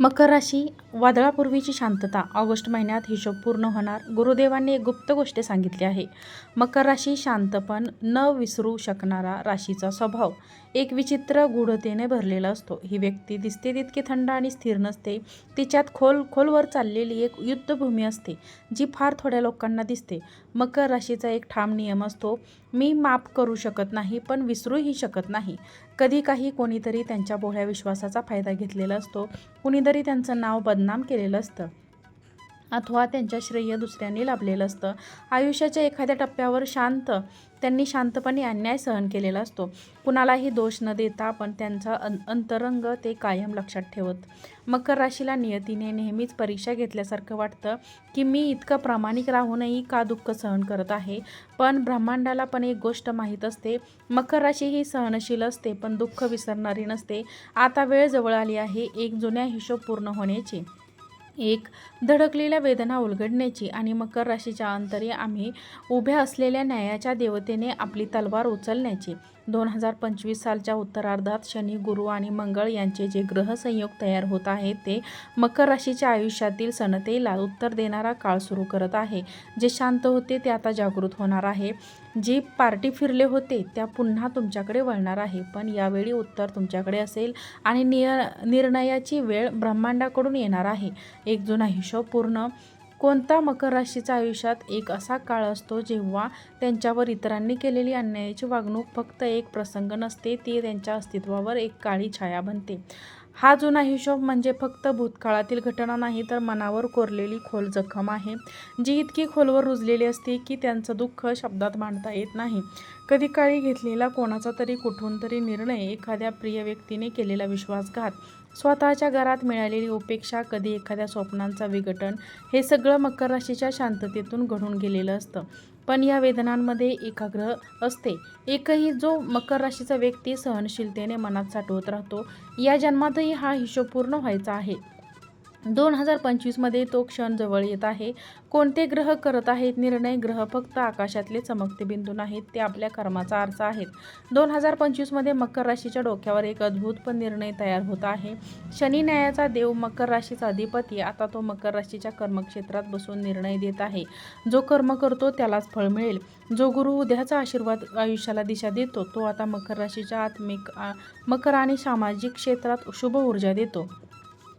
मकर राशी वादळापूर्वीची शांतता. ऑगस्ट महिन्यात हिशोब पूर्ण होणार. गुरुदेवांनी एक गुप्त गोष्ट सांगितली आहे. मकर राशी शांतपण न विसरू शकणारा राशीचा स्वभाव. एक विचित्र गूढतेने भरलेला असतो. ही व्यक्ती दिसते तितकी थंड आणि स्थिर नसते. तिच्यात खोल खोलवर चाललेली एक युद्धभूमी असते जी फार थोड्या लोकांना दिसते. मकर राशीचा एक ठाम नियम असतो मी माफ करू शकत नाही पण विसरूही शकत नाही. कधी काही कोणीतरी त्यांच्या बोळ्या विश्वासाचा फायदा घेतलेला असतो. कुणीतरी त्यांचं नाव बदनाम केलेलं असतं. अथवा त्यांच्या श्रेय दुसऱ्यांनी लाभलेलं असतं. आयुष्याच्या एखाद्या टप्प्यावर शांत त्यांनी शांतपणे अन्याय सहन केलेला असतो. कुणालाही दोष न देता पण त्यांचा अं अंतरंग ते कायम लक्षात ठेवत. मकर राशीला नियतीने नेहमीच परीक्षा घेतल्यासारखं वाटतं की मी इतकं प्रामाणिक राहूनही का दुःख सहन करत आहे? पण ब्रह्मांडाला पण एक गोष्ट माहीत असते. मकर राशी ही सहनशील असते पण दुःख विसरणारी नसते. आता वेळ जवळ आली आहे एक जुन्या हिशोब पूर्ण होण्याची. एक धडकलेल्या वेदना उलगडण्याची आणि मकर राशीच्या अंतरी आम्ही उभ्या असलेल्या न्यायाच्या देवतेने आपली तलवार उचलण्याची. दोन हजार पंचवीस सालच्या उत्तरार्धात शनी गुरु आणि मंगळ यांचे जे ग्रहसंयोग तयार होत आहे ते मकर राशीच्या आयुष्यातील सनतेला उत्तर देणारा काळ सुरू करत आहे. जे शांत होते ते आता जागृत होणार आहे. जी पार्टी फिरले होते त्या पुन्हा तुमच्याकडे वळणार आहे. पण यावेळी उत्तर तुमच्याकडे असेल आणि निय निर्णयाची वेळ ब्रह्मांडाकडून येणार आहे. एक जुना हिशोब पूर्ण. कोणता मकर राशीच्या आयुष्यात एक असा काळ असतो जेव्हा त्यांच्यावर इतरांनी केलेली अन्यायाची वागणूक फक्त एक प्रसंग नसते ती त्यांच्या अस्तित्वावर एक काळी छाया बनते. हा जुना हिशोब म्हणजे फक्त भूतकाळातील घटना नाही तर मनावर कोरलेली खोल जखम आहे जी इतकी खोलवर रुजलेली असते की त्यांचं दुःख शब्दात मांडता येत नाही. कधी काळी घेतलेला कोणाचा तरी कुठून तरी निर्णय एखाद्या प्रिय व्यक्तीने केलेला विश्वासघात स्वतःच्या घरात मिळालेली उपेक्षा कधी एखाद्या स्वप्नांचा विघटन हे सगळं मकर राशीच्या शांततेतून घडून गेलेलं असतं. पण या वेदनांमध्ये एकाग्र असते. एकही जो मकर राशीचा व्यक्ती सहनशीलतेने मनात साठवत राहतो या जन्मातही हा हिशोब पूर्ण व्हायचा आहे. दोन हजार पंचवीसमध्ये तो क्षण जवळ येत आहे. कोणते ग्रह करत आहेत? निर्णय ग्रह फक्त आकाशातले चमकते बिंदू नाहीत ते आपल्या कर्माचा आरसा आहेत. दोन हजार पंचवीसमध्ये मकर राशीच्या डोक्यावर एक अद्भुत पण निर्णय तयार होत आहे. शनी न्यायाचा देव मकर राशीचा अधिपती आता तो मकर राशीच्या कर्मक्षेत्रात बसून निर्णय देत आहे. जो कर्म करतो त्यालाच फळ मिळेल. जो गुरु उद्याचा आशीर्वाद आयुष्याला दिशा देतो तो आता मकर राशीच्या आत्मिक आ- मकर आणि सामाजिक क्षेत्रात शुभ ऊर्जा देतो.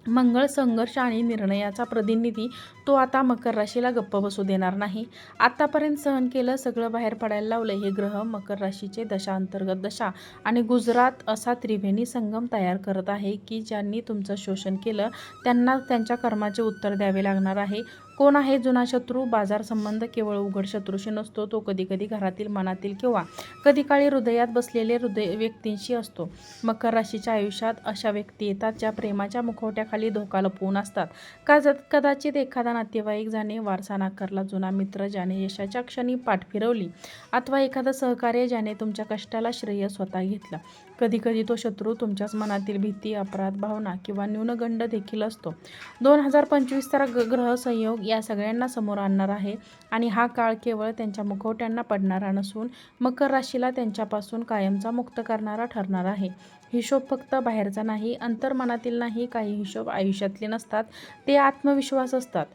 मंगळ संघर्ष आणि निर्णयाचा प्रतिनिधी तो आता मकर राशीला गप्प बसू देणार नाही. आत्तापर्यंत सहन केलं सगळं बाहेर पडायला लावलं हे ग्रह मकर राशीचे दशा अंतर्गत दशा आणि गुजरात असा त्रिवेणी संगम तयार करत आहे की ज्यांनी तुमचं शोषण केलं त्यांना त्यांच्या कर्माचे उत्तर द्यावे लागणार आहे. कोण आहे जुना शत्रू? बाजार संबंध केवळ उघड शत्रूशी नसतो तो कधीकधी घरातील मनातील किंवा कधी काळी हृदयात बसलेले हृदय व्यक्तींशी असतो. मकर राशीच्या आयुष्यात अशा व्यक्ती येतात ज्या प्रेमाच्या मुखवट्याखाली धोका लपवून असतात. का कदाचित एखादा नातेवाईक ज्याने वारसा नाकारला जुना मित्र ज्याने यशाच्या क्षणी पाठ फिरवली अथवा एखादं सहकार्य ज्याने तुमच्या कष्टाला श्रेय स्वतः घेतलं. कधीकधी तो शत्रू तुमच्याच मनातील भीती अपराध भावना किंवा न्यूनगंड देखील असतो. दोन हजार पंचवीसचा ग ग्रह संयोग या सगळ्यांना समोर आणणार आहे आणि हा काळ केवळ त्यांच्या मुखवट्यांना पडणारा नसून मकर राशीला त्यांच्यापासून कायमचा मुक्त करणारा ठरणार आहे. हिशोब फक्त बाहेरचा नाही अंतर्मनातील नाही काही हिशोब आयुष्यातले नसतात ते आत्मविश्वास असतात.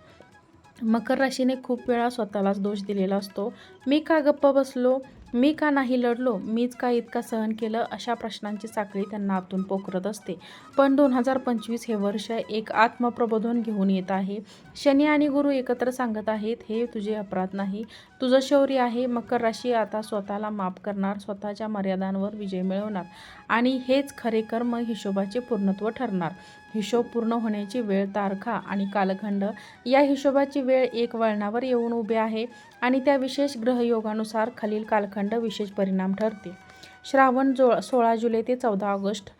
मकर राशीने खूप वेळा स्वतःलाच दोष दिलेला असतो. मी का गप्प बसलो? मी का नाही लढलो? मीच का इतका सहन केलं? अशा प्रश्नांची साखळी त्यांना आतून पोखरत असते. पण दोन हजार पंचवीस हे वर्ष एक आत्मप्रबोधन घेऊन येत आहे. शनी आणि गुरु एकत्र सांगत आहेत हे तुझे अपराध नाही. तुझं शौर्य आहे. मकर राशी आता स्वतःला माफ करणार. स्वतःच्या मर्यादांवर विजय मिळवणार. आणि हेच खरे कर्म हिशोबाचे पूर्णत्व ठरणार. हिशोब पूर्ण होण्याची वेळ तारखा आणि कालखंड या हिशोबाची वेळ एक वळणावर येऊन उभे आहे आणि त्या विशेष ग्रहयोगानुसार खालील कालखंड विशेष परिणाम ठरते श्रावण जो सोळा जुलै ते चौदा ऑगस्ट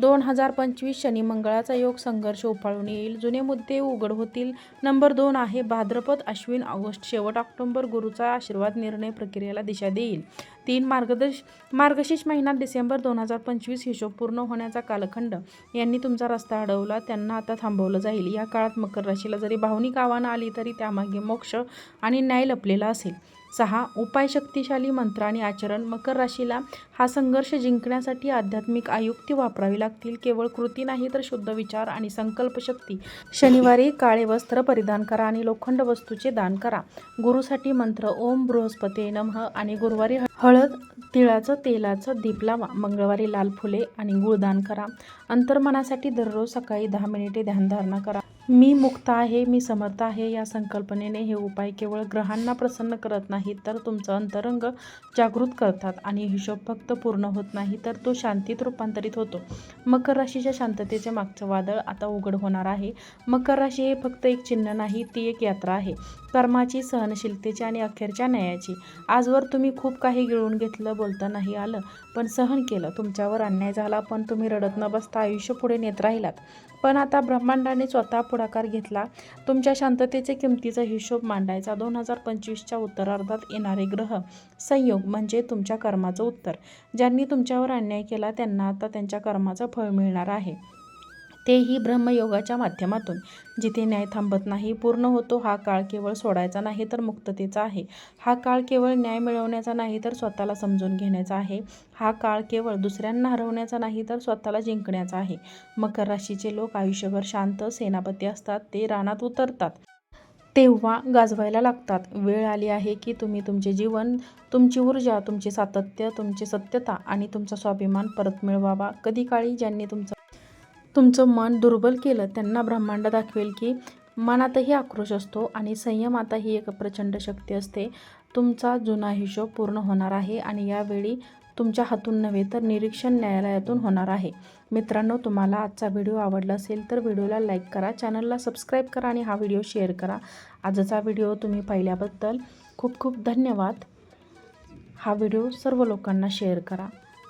दोन हजार पंचवीस शनी मंगळाचा योग संघर्ष उफाळून येईल. जुने मुद्दे उघड होतील. नंबर दोन आहे भाद्रपद अश्विन ऑगस्ट. शेवट ऑक्टोबर गुरुचा आशीर्वाद निर्णय प्रक्रियेला दिशा देईल. तीन मार्गदर्श मार्गशीर्ष महिन्यात डिसेंबर दोन हजार पंचवीस हिशोब पूर्ण होण्याचा कालखंड यांनी तुमचा रस्ता अडवला त्यांना आता थांबवलं जाईल. या काळात मकर राशीला जरी भावनिक आव्हानं आली तरी त्यामागे मोक्ष आणि न्याय लपलेला असेल. सहा उपाय शक्तिशाली मंत्र आणि आचरण. मकर राशीला हा संघर्ष जिंकण्यासाठी आध्यात्मिक आयुक्ती वापरावी लागतील. केवळ कृती नाही तर शुद्ध विचार आणि संकल्पशक्ती शनिवारी काळे वस्त्र परिधान करा आणि लोखंड वस्तूचे दान करा. गुरुसाठी मंत्र ओम बृहस्पती नमः आणि गुरुवारी हळद तिळाचं तेलाचं दीप लावा. मंगळवारी लाल फुले आणि गुळदान करा. अंतर्मनासाठी दररोज सकाळी दहा मिनिटे ध्यानधारणा करा. मी मुक्त आहे मी समर्थ आहे या संकल्पनेने हे उपाय केवळ ग्रहांना प्रसन्न करत नाहीत तर तुमचं अंतरंग जागृत करतात आणि हिशोब फक्त पूर्ण होत नाही तर तो शांतीत रूपांतरित होतो. मकर राशीच्या शांततेचे मागचं वादळ आता उघड होणार आहे. मकर राशी हे फक्त एक चिन्ह नाही ती एक यात्रा आहे. कर्माची सहनशीलतेची आणि अखेरच्या न्यायाची. आजवर तुम्ही खूप काही गिळून घेतलं बोलता नाही आलं पण सहन केलं. तुमच्यावर अन्याय झाला पण तुम्ही रडत न बसता आयुष्य पुढे नेत राहिलात. पण आता ब्रह्मांडाने स्वतः पुढाकार घेतला. तुमच्या शांततेचे किमतीचा हिशोब मांडायचा. दोन हजार पंचवीसच्या उत्तरार्धात येणारे ग्रह संयोग म्हणजे तुमच्या कर्माचं उत्तर. ज्यांनी तुमच्यावर अन्याय केला त्यांना आता त्यांच्या कर्माचं फळ मिळणार आहे. तेही ब्रह्मयोगाच्या माध्यमातून. जिथे न्याय थांबत नाही पूर्ण होतो हा काळ केवळ सोडायचा नाही तर मुक्ततेचा आहे. हा काळ केवळ न्याय मिळवण्याचा नाही तर स्वतःला समजून घेण्याचा आहे. हा काळ केवळ दुसऱ्यांना हरवण्याचा नाही तर स्वतःला जिंकण्याचा आहे. मकर राशीचे लोक आयुष्यभर शांत सेनापती असतात ते रानात उतरतात. तेव्हा गाजवायला लागतात. वेळ आली आहे की तुम्ही तुमचे जीवन तुमची ऊर्जा तुमचे सातत्य तुमची सत्यता आणि तुमचा स्वाभिमान परत मिळवावा. कधी काळी ज्यांनी तुमचा तुमचं मन दुर्बल केलं त्यांना ब्रह्मांड दाखवेल की मनातही आक्रोश असतो आणि संयमातही एक प्रचंड शक्ती असते. तुमचा जुना हिशोब पूर्ण होणार आहे आणि यावेळी तुमच्या हातून नव्हे तर निरीक्षण न्यायालयातून होणार आहे. मित्रांनो तुम्हाला आजचा व्हिडिओ आवडला असेल तर व्हिडिओला लाईक करा चॅनलला सबस्क्राईब करा आणि हा व्हिडिओ शेअर करा. आजचा व्हिडिओ तुम्ही पाहिल्याबद्दल खूप खूप धन्यवाद. हा व्हिडिओ सर्व लोकांना शेअर करा.